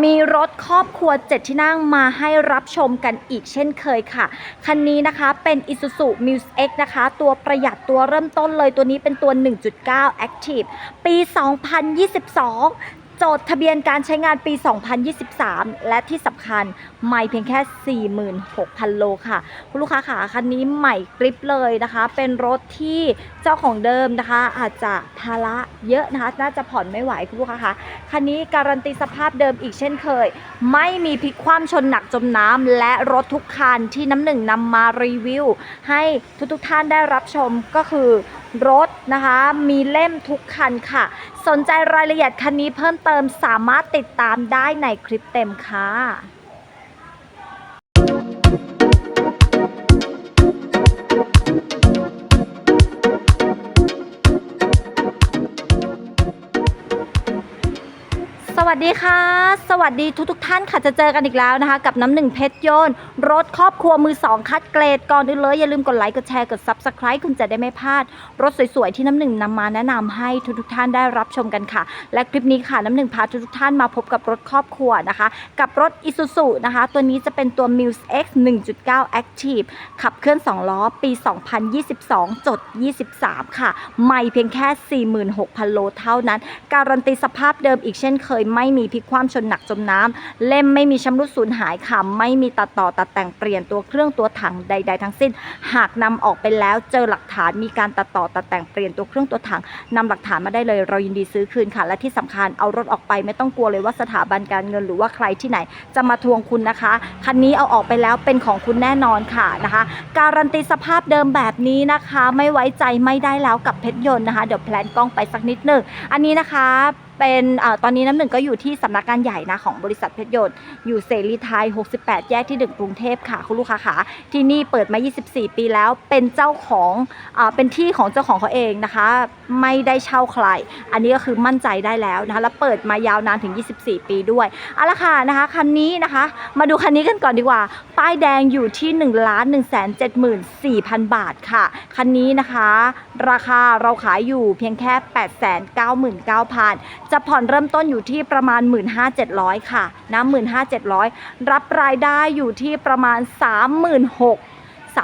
มีรถครอบครัว 7 ที่นั่งมาให้รับชมกันอีกเช่นเคยค่ะ คันนี้นะคะเป็น Isuzu Muse X นะคะ ตัวประหยัดตัวเริ่มต้นเลยตัวนี้เป็นตัว 1.9 Active ปี 2022 จทย์ทะเบียนการใช้งานปี 2023 และที่สำคัญใหม่เพียงแค่ 46,000 โลค่ะ คุณลูกค้าขาคันนี้ใหม่กริปเลยนะคะ เป็นรถที่เจ้าของเดิมนะคะ อาจจะภาระเยอะนะคะ น่าจะผ่อนไม่ไหวคุณลูกค้าคะคันนี้การันตีสภาพเดิมอีกเช่นเคย ไม่มีพลิกคว่ำชนหนักจมน้ำและรถทุกคันที่น้ำหนึ่งนำมารีวิว ให้ทุกๆท่านได้รับชมก็คือ รถนะคะ มีเล่มทุกคันค่ะ สนใจรายละเอียดคันนี้เพิ่มเติมสามารถติดตามได้ในคลิปเต็มค่ะ วัสดีค่ะ สวัสดีทุกทท่านค่ะจะเจอกันอีกแล้วนะคะ กับน้ำหนึ่งเพชรโยน รถครอบครัวมือสองคัดเกรดก่อนอื่นเลย อย่าลืมกดไลค์กดแชร์กด Subscribe คุณจะได้ไม่พลาด รถสวยๆ ที่น้ำหนึ่งนำมาแนะนำให้ทุกๆท่านได้รับชมกันค่ะ และคลิปนี้ค่ะน้ำหนึ่งพาทุกๆท่านมาพบกับรถครอบครัวนะคะ กับรถ Isuzu นะคะ ตัวนี้จะเป็นตัว Muse X 1.9 Active ขับเคลื่อน 2 ล้อปี 2022จด23 ค่ะ ไม่เพียงแค่ 46,000 โลเท่านั้น การันตีสภาพเดิมอีกเช่นเคยไม่ไม่มีพลิกคว่ำชนหนักจมน้ำเล่มไม่มีชำรุดสูญหายค่ะไม่มีตัดต่อตัดแต่งเปลี่ยนตัวเครื่องตัวถังใด ๆ ทั้งสิ้น หากนำออกไปแล้วเจอหลักฐานมีการตัดต่อตัดแต่งเปลี่ยนตัวเครื่องตัวถังนำหลักฐานมาได้เลยเรายินดีซื้อคืนค่ะ และที่สำคัญเอารถออกไปไม่ต้องกลัวเลยว่าสถาบันการเงินหรือว่าใครที่ไหน จะมาทวงคุณนะคะคันนี้เอาออกไปแล้วเป็นของคุณแน่นอนค่ะนะคะ การันตีสภาพเดิมแบบนี้นะคะ ไม่ไว้ใจไม่ได้แล้วกับเพชรยนต์นะคะ เดี๋ยวแพลนกล้องไปสักนิดหนึ่งอันนี้นะคะเป็นอตอนนี้น้ำหนึ่งก็อยู่ที่สำนักงานใหญ่นะของบริษัทเพชรยนต์อยู่เสรีไทย 68 แยกที่ 1 กรุงเทพค่ะ คุณลูกค้าขาที่นี่เปิดมา 24 ปีแล้วเป็นเจ้าของอเป็นที่ของเจ้าของเขาเองนะคะ ไม่ได้เช่าใคร อันนี้ก็คือมั่นใจได้แล้วนะคะแล้วเปิดมายาวนานถึง 24 ปีด้วยเอาละค่ะนะคะคันนี้นะคะ มาดูคันนี้กันก่อนดีกว่า ป้ายแดงอยู่ที่1 1 7 4 0 0 0 บาทค่ะ คันนี้นะคะ ราคาเราขายอยู่เพียงแค่ 8 9 9 0 0 0จะผ่อนเริ่มต้นอยู่ที่ประมาณ 15,700 ค่ะนะ15,700 รับรายได้อยู่ที่ประมาณ 36,000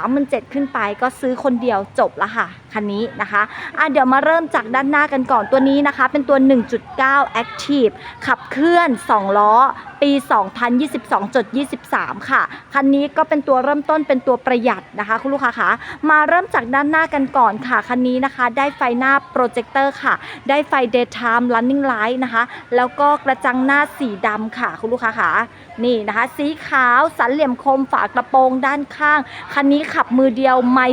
37,000 ขึ้นไปก็ซื้อคนเดียวจบละค่ะคันนี้นะคะอะเดี๋ยวมาเริ่มจากด้านหน้ากันก่อนตัวนี้นะคะ เป็นตัว 1.9 Active ขับเคลื่อน 2 ล้อ ปี 2022.23 ค่ะ คันนี้ก็เป็นตัวเริ่มต้นเป็นตัวประหยัดนะคะ คุณลูกค้าคะมาเริ่มจากด้านหน้ากันก่อนค่ะ คันนี้นะคะได้ไฟหน้าโปรเจคเตอร์ค่ะ ได้ไฟ daytime running light นะคะ แล้วก็กระจังหน้าสีดำค่ะ คุณลูกค้าคะ นี่นะคะ สีขาวสันเหลี่ยมคมฝากระโปรงด้านข้าง คันนี้ขับมือเดียวไม่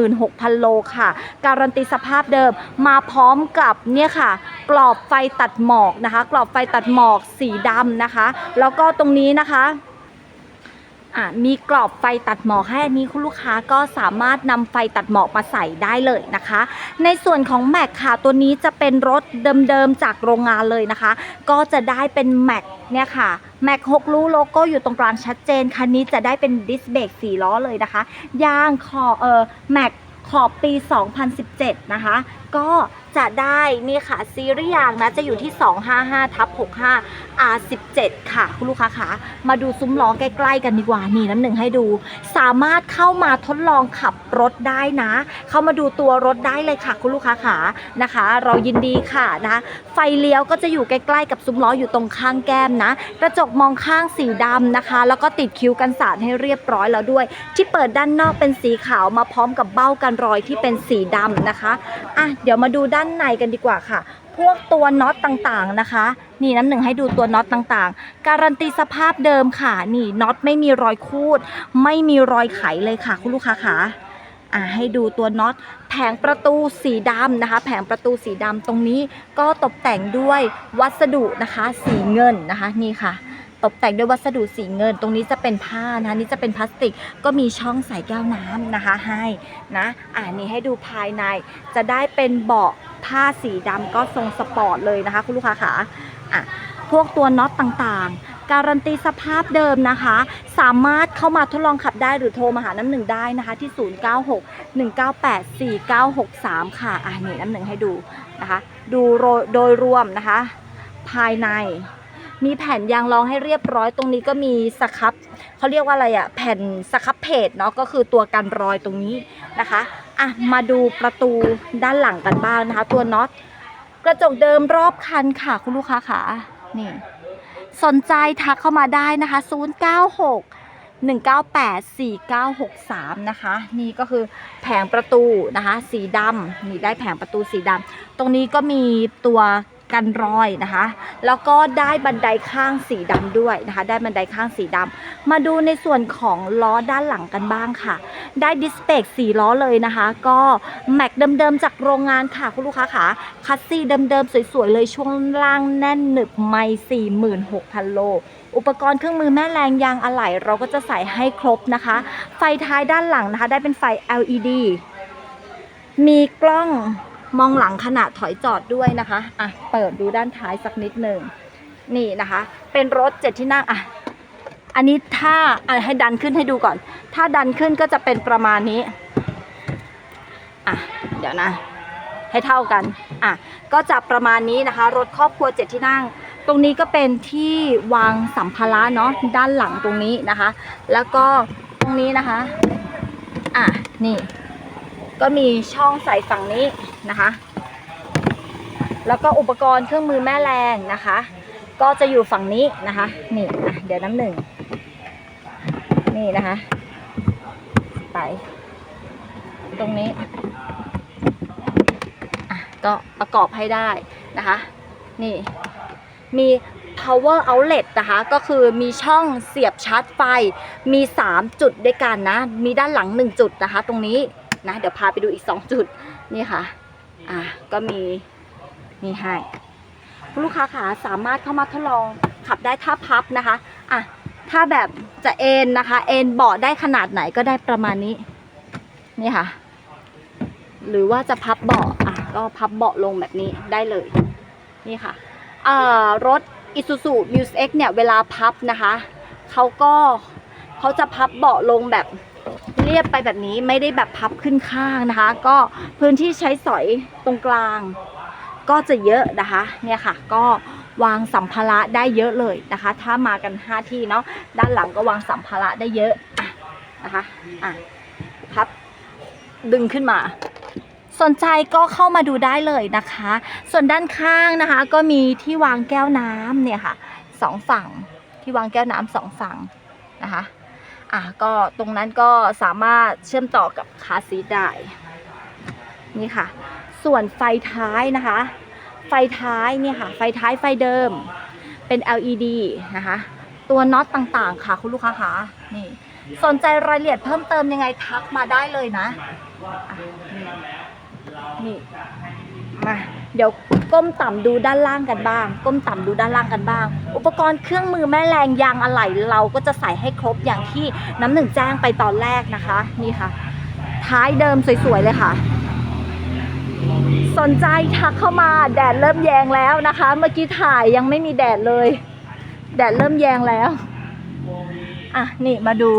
46,000 โลค่ะ การันตีสภาพเดิมมาพร้อมกับเนี่ยค่ะ กรอบไฟตัดหมอกนะคะ กรอบไฟตัดหมอกสีดำนะคะ แล้วก็ตรงนี้นะคะมีกรอบไฟตัดหมอกให้อันนี้คุณลูกค้าก็สามารถนำไฟตัดหมอกมาใส่ได้เลยนะคะ ในส่วนของแม็กค่ะตัวนี้จะเป็นรถเดิมๆจากโรงงานเลยนะคะ ก็จะได้เป็นแม็กเนี่ยค่ะ แม็ก6ลูโลโก้อยู่ตรงกลางชัดเจน คันนี้จะได้เป็นดิสเบรก4ล้อเลยนะคะ ยางคอเออแม็กขอบปี 2017 นะคะก็จะได้นี่ค่ะซีรีส์ยางนะจะอยู่ที่ 255ทับ65 R17 ค่ะ คุณลูกค้าคะมาดูซุ้มล้อใกล้ๆกันดีกว่านี่น้ำหนึ่งให้ดู สามารถเข้ามาทดลองขับรถได้นะ เข้ามาดูตัวรถได้เลยค่ะ คุณลูกค้าขานะคะ เรายินดีค่ะนะไฟเลี้ยวก็จะอยู่ใกล้ๆกับซุ้มล้ออยู่ตรงข้างแก้มนะ กระจกมองข้างสีดำนะคะ แล้วก็ติดคิ้วกันสาดให้เรียบร้อยแล้วด้วย ที่เปิดด้านนอกเป็นสีขาวมาพร้อมกับเบ้ากันรอยที่เป็นสีดำนะคะอะเดี๋ยวมาดูด้านในกันดีกว่าค่ะ พวกตัวน็อตต่างๆนะคะ นี่น้ำหนึ่งให้ดูตัวน็อตต่างๆ การันตีสภาพเดิมค่ะ นี่น็อตไม่มีรอยคูด ไม่มีรอยไขเลยค่ะ คุณลูกค้าขาอ่าให้ดูตัวน็อตแผงประตูสีดำนะคะ แผงประตูสีดำตรงนี้ก็ตกแต่งด้วยวัสดุนะคะ สีเงินนะคะ นี่ค่ะ ตกแต่งด้วยวัสดุสีเงิน ตรงนี้จะเป็นผ้านะคะนี่จะเป็นพลาสติกก็มีช่องใส่แก้วน้ำนะคะให้นะอ่านี่ให้ดูภายใน จะได้เป็นเบาะผ้าสีดำก็ทรงสปอร์ตเลยนะคะ คุณลูกค้าขาอะพวกตัวน็อตต่างๆ การันตีสภาพเดิมนะคะ สามารถเข้ามาทดลองขับได้หรือโทรมาหาน้ำหนึ่งได้นะคะ ที่ 0961984963 ค่ะ อะนี่น้ำหนึ่งให้ดูนะคะ ดูโดยรวมนะคะ ภายใน มีแผ่นยางรองให้เรียบร้อยตรงนี้ก็มีสครับเขาเรียกว่าอะไรอะแผ่นสครับเพจเนาะก็คือตัวกันรอยตรงนี้นะคะอะมาดูประตูด้านหลังกันบ้างนะคะ ตัวน็อตกระจกเดิมรอบคันค่ะคุณลูกค้าค่ะนี่สนใจทักเข้ามาได้นะคะ 096 1984963 นะคะ นี่ก็คือแผงประตูนะคะ สีดำนี่ได้แผงประตูสีดำตรงนี้ก็มีตัว กันรอยนะคะ แล้วก็ได้บันไดข้างสีดำด้วยนะคะ ได้บันไดข้างสีดำมาดูในส่วนของล้อด้านหลังกันบ้างค่ะ ได้ดิสเ a กสีล้อเลยนะคะ ก็แม็กเดิมๆจากโรงงานค่ะคุณลูกค้าค่ะคัสซี่เดิมๆสวยๆเลยช่วงล่างแน่นหนึบไม่46,000 โล อุปกรณ์เครื่องมือแม่แรงยางอะไหล่เราก็จะใส่ให้ครบนะคะ ไฟท้ายด้านหลังนะคะ ได้เป็นไฟ LED มีกล้อง มองหลังขณะถอยจอดด้วยนะคะอะเปิดดูด้านท้ายสักนิดหนึ่งนี่นะคะ เป็นรถเจ็ดที่นั่งอะอันนี้ถ้าอให้ดันขึ้นให้ดูก่อน ถ้าดันขึ้นก็จะเป็นประมาณนี้อะเดี๋ยวนะ ให้เท่ากันอะก็จะประมาณนี้นะคะ รถครอบครัวเจ็ดที่นั่ง ตรงนี้ก็เป็นที่วางสัมภาระเนาะด้านหลังตรงนี้นะคะ แล้วก็ตรงนี้นะคะอะนี่ ก็มีช่องใส่ฝั่งนี้นะคะ แล้วก็อุปกรณ์เครื่องมือแม่แรงนะคะ ก็จะอยู่ฝั่งนี้นะคะนี่อะเดี๋ยวน้ำหนึ่งนี่นะคะไปตรงนี้อะก็ประกอบให้ได้นะคะ นี่ มี power outlet นะคะ ก็คือมีช่องเสียบชาร์จไฟ มี 3 จุดด้วยกันนะ มีด้านหลัง 1 จุดนะคะ ตรงนี้ นะ เดี๋ยวพาไปดูอีก2จุดนี่ค่ะ อะก็มีนี่ให้คุณลูกค้าค่ะสามารถเข้ามาทดลองขับได้ถ้าพับนะคะ อะ ถ้าแบบจะเอนนะคะ เอนเบาะได้ขนาดไหนก็ได้ประมาณนี้ นี่ค่ะ หรือว่าจะพับเบาะ อะ ก็พับเบาะลงแบบนี้ได้เลย นี่ค่ะ เอ่อ รถ Isuzu Muse X เนี่ย เวลาพับนะคะ เขาก็เขาจะพับเบาะลงแบบ เรียบไปแบบนี้ไม่ได้แบบพับขึ้นข้างนะคะ ก็พื้นที่ใช้สอยตรงกลาง ก็จะเยอะนะคะเนี่ยค่ะ ก็วางสัมภาระได้เยอะเลยนะคะ ถ้ามากัน 5 ที่เนาะด้านหลังก็วางสัมภาระได้เยอะอะนะคะอะพับดึงขึ้นมา สนใจก็เข้ามาดูได้เลยนะคะ ส่วนด้านข้างนะคะ ก็มีที่วางแก้วน้ำเนี่ยค่ะสองฝั่งที่วางแก้วน้ำสองฝั่งนะคะ อะก็ตรงนั้นก็สามารถเชื่อมต่อกับคาซีได้ นี่ค่ะ ส่วนไฟท้ายนะคะ ไฟท้ายเนี่ยค่ะ ไฟท้ายไฟเดิม เป็น LED นะคะ ตัวน็อตต่างๆ ค่ะ คุณลูกค้าคะนี่ สนใจรายละเอียดเพิ่มเติมยังไงทักมาได้เลยนะะนี่ มา เดี๋ยว ก้มต่ำดูด้านล่างกันบ้าง ก้มต่ำดูด้านล่างกันบ้าง อุปกรณ์เครื่องมือแม่แรงยางอะไหล่เราก็จะใส่ให้ครบอย่างที่น้ำหนึ่งแจ้งไปตอนแรกนะคะ นี่ค่ะ ท้ายเดิมสวยๆเลยค่ะ สนใจทักเข้ามาแดดเริ่มแยงแล้วนะคะ เมื่อกี้ถ่ายยังไม่มีแดดเลย แดดเริ่มแยงแล้วอะนี่มาดู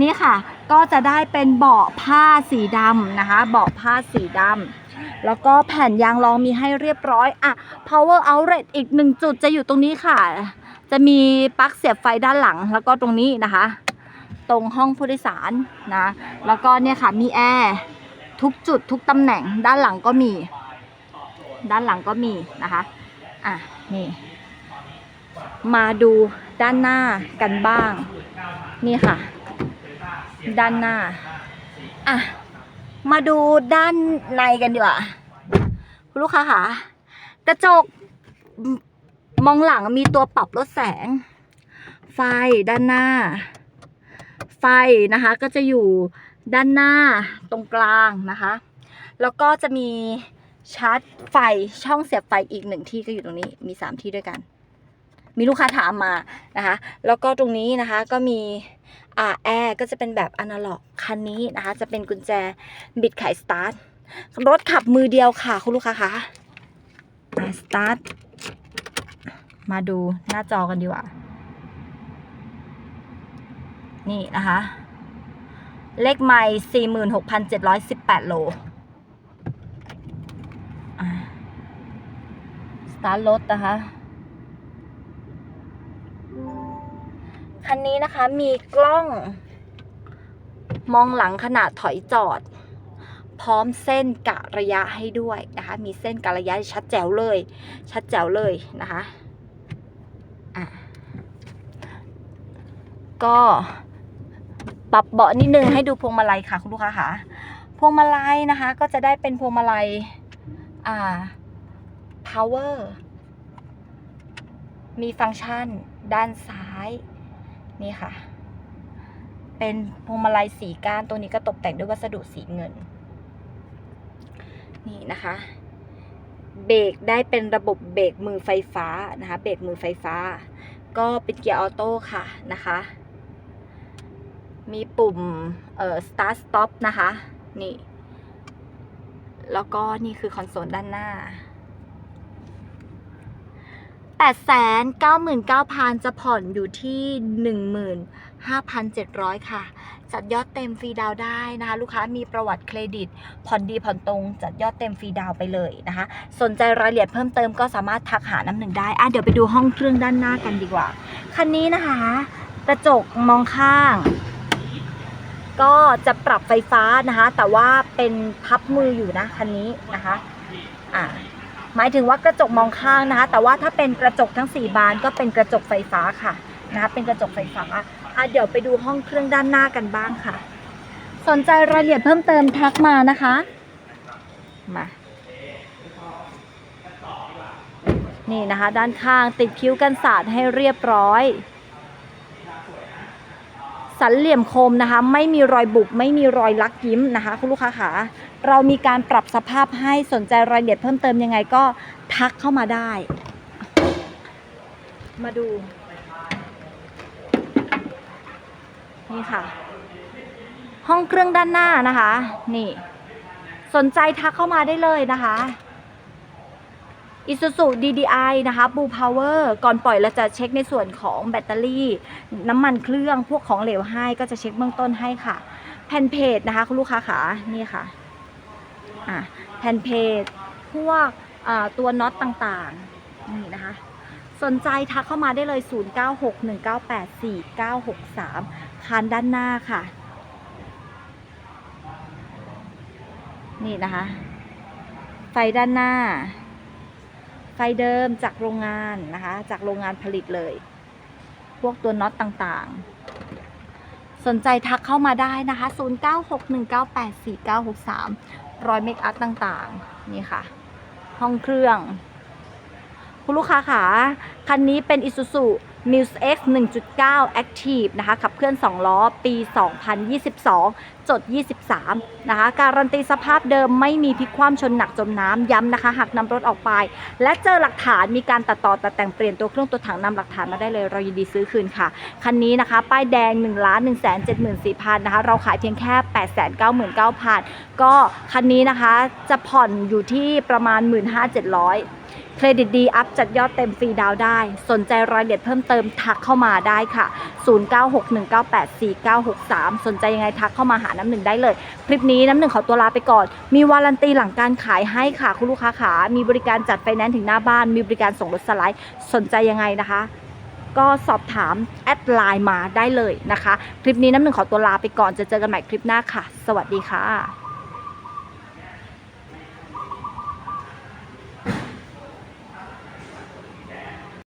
นี่ค่ะ ก็จะได้เป็นเบาะผ้าสีดำนะคะ เบาะผ้าสีดำ แล้วก็แผ่นยางรองมีให้เรียบร้อยอะ power outlet อีกหนึ่งจุดจะอยู่ตรงนี้ค่ะ จะมีปลั๊กเสียบไฟด้านหลัง แล้วก็ตรงนี้นะคะ ตรงห้องผู้โดยสารนะ แล้วก็เนี่ยค่ะมีแอร์ทุกจุดทุกตำแหน่งด้านหลังก็มี ด้านหลังก็มีนะคะ อะนี่ มาดูด้านหน้ากันบ้าง นี่ค่ะ ด้านหน้า อะ มาดูด้านในกันดีกว่าคุณลูกค้าค่ะกระจกมองหลังมีตัวปรับลดแสง ไฟด้านหน้า ไฟนะคะก็จะอยู่ด้านหน้าตรงกลางนะคะ แล้วก็จะมีชาร์จไฟช่องเสียบไฟอีกหนึ่งที่ก็อยู่ตรงนี้มี 3 ที่ด้วยกัน มีลูกค้าถามมานะคะ แล้วก็ตรงนี้นะคะก็มี อ่าแอร์ก็จะเป็นแบบอนาล็อกคันนี้นะคะ จะเป็นกุญแจบิดไขสตาร์ทรถขับมือเดียวค่ะคุณลูกค้าคะอ่าสตาร์ทมาดูหน้าจอกันดีกว่า นี่นะคะ เลขไม่สี่หมื่นหกพันเจ็ดร้อยสิบแปดโลสตาร์ทรถนะคะ คันนี้นะคะมีกล้อง มองหลังขณะถอยจอด พร้อมเส้นกะระยะให้ด้วยนะคะ มีเส้นกะระยะชัดแจ๋วเลย ชัดแจ๋วเลยนะคะอะก็ปรับเบาะนิดนึงให้ดูพวงมาลัยค่ะคุณลูกค้าค่ะพวงมาลัยนะคะ ก็จะได้เป็นพวงมาลัยอ่า power มีฟังก์ชันด้านซ้าย นี่ค่ะ เป็นพวงมาลัยสีก้านตัวนี้ก็ตกแต่งด้วยวัสดุสีเงิน นี่นะคะ เบรกได้เป็นระบบเบรกมือไฟฟ้านะคะ เบรกมือไฟฟ้า ก็เป็นเกียร์ออโต้ค่ะนะคะ มีปุ่มเอ่อ start stop นะคะ นี่ แล้วก็นี่คือคอนโซลด้านหน้า 899,000 จะผ่อนอยู่ที่ 15,700 ค่ะ จัดยอดเต็มฟรีดาวได้นะคะ ลูกค้ามีประวัติเครดิต ผ่อนดีผ่อนตรง จัดยอดเต็มฟรีดาวไปเลยนะคะ สนใจรายละเอียดเพิ่มเติมก็สามารถทักหาน้ำหนึ่งได้อะเดี๋ยวไปดูห้องเครื่องด้านหน้ากันดีกว่า คันนี้นะคะ กระจกมองข้าง ก็จะปรับไฟฟ้านะคะ แต่ว่าเป็นพับมืออยู่นะคันนี้นะคะ อ่า หมายถึงว่ากระจกมองข้างนะคะ แต่ว่าถ้าเป็นกระจกทั้ง 4 บานก็เป็นกระจกไฟฟ้าค่ะนะคะเป็นกระจกไฟฟ้าอะเดี๋ยวไปดูห้องเครื่องด้านหน้ากันบ้างค่ะ สนใจรายละเอียดเพิ่มเติมทักมานะคะมานี่นะคะ ด้านข้างติดคิ้วกันสาดให้เรียบร้อย สันเหลี่ยมคมนะคะ ไม่มีรอยบุบไม่มีรอยลักยิ้มนะคะ คุณลูกค้าขา เรามีการปรับสภาพให้สนใจรายละเอียดเพิ่มเติมยังไงก็ทักเข้ามาได้ มาดู นี่ค่ะ ห้องเครื่องด้านหน้านะคะ นี่ สนใจทักเข้ามาได้เลยนะคะ Isuzu DDI นะคะ Blue Power ก่อนปล่อยเราจะเช็คในส่วนของแบตเตอรี่ น้ำมันเครื่องพวกของเหลวให้ก็จะเช็คเบื้องต้นให้ค่ะ แผ่นเพจนะคะ คุณลูกค้าขานี่ค่ะ อะแผ่นเพจพวกตัวน็อตต่างๆนี่นะคะ สนใจทักเข้ามาได้เลย 0961984963คานด้านหน้าค่ะ นี่นะคะ ไฟด้านหน้า ไฟเดิมจากโรงงานนะคะ จากโรงงานผลิตเลย พวกตัวน็อตต่างๆสนใจทักเข้ามาได้นะคะ 0961984963 รอยเมคอัพต่างๆ นี่ค่ะ ห้องเครื่อง คุณลูกค้าขาคันนี้เป็นอิสุส Muse X 1.9 Active นะคะขับเคลื่อน 2 ล้อ ปี 2022 จด 23 นะคะ การันตีสภาพเดิมไม่มีพลิกคว่ำชนหนักจมน้ำย้ำนะคะ หากนำรถออกไป และเจอหลักฐานมีการตัดต่อตัดแต่งเปลี่ยนตัวเครื่องตัวถังนำหลักฐานมาได้เลย เรายินดีซื้อคืนค่ะ คันนี้นะคะ ป้ายแดง 1 1 7 4 0 0 0นะคะ เราขายเพียงแค่ 899,000 ก็คันนี้นะคะจะผ่อนอยู่ที่ประมาณ 15,700 เครดิตดีอัพจัดยอดเต็มฟรีดาวได้ สนใจรายละเอียดเพิ่มเติมทักเข้ามาได้ค่ะ 0961984963 สนใจยังไงทักเข้ามาหาน้ำหนึ่งได้เลย คลิปนี้น้ำหนึ่งขอตัวลาไปก่อน มีวารันตีหลังการขายให้ค่ะ คุณลูกค้าขา มีบริการจัดไฟแนนซ์ถึงหน้าบ้าน มีบริการส่งรถสไลด์ สนใจยังไงนะคะ ก็สอบถามแอดไลน์มาได้เลยนะคะ คลิปนี้น้ำหนึ่งขอตัวลาไปก่อนจะเจอกันใหม่คลิปหน้าค่ะ สวัสดีค่ะ